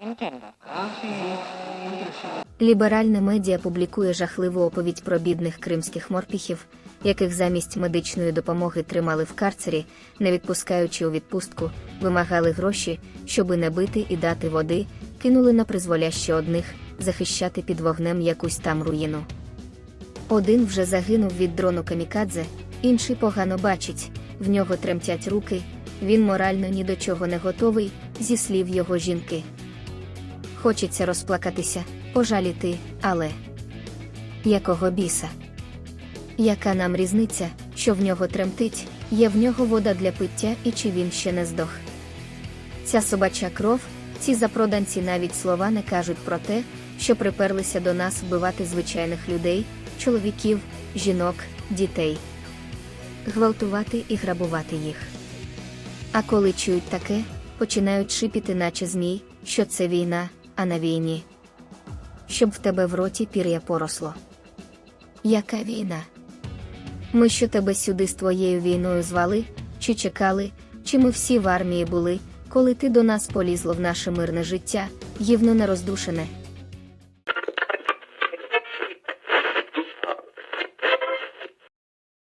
Entiendo. Ліберальне медіа публікує жахливу оповідь про бідних кримських морпіхів, яких замість медичної допомоги тримали в карцері, не відпускаючи у відпустку, вимагали гроші, щоби не бити і дати води, кинули на призволяще одних захищати під вогнем якусь там руїну. Один вже загинув від дрону камікадзе, інший погано бачить, в нього тремтять руки, він морально ні до чого не готовий, зі слів його жінки. Хочеться розплакатися, пожаліти, але якого біса? Яка нам різниця, що в нього тремтить, є в нього вода для пиття і чи він ще не здох? Ця собача кров, ці запроданці навіть слова не кажуть про те, що приперлися до нас вбивати звичайних людей, чоловіків, жінок, дітей, гвалтувати і грабувати їх. А коли чують таке, починають шипіти, наче змій, що це війна, а на війні. Щоб в тебе в роті пір'я поросло. Яка війна? Ми що тебе сюди з твоєю війною звали, чи чекали, чи ми всі в армії були, коли ти до нас полізло в наше мирне життя, гівно нероздушене,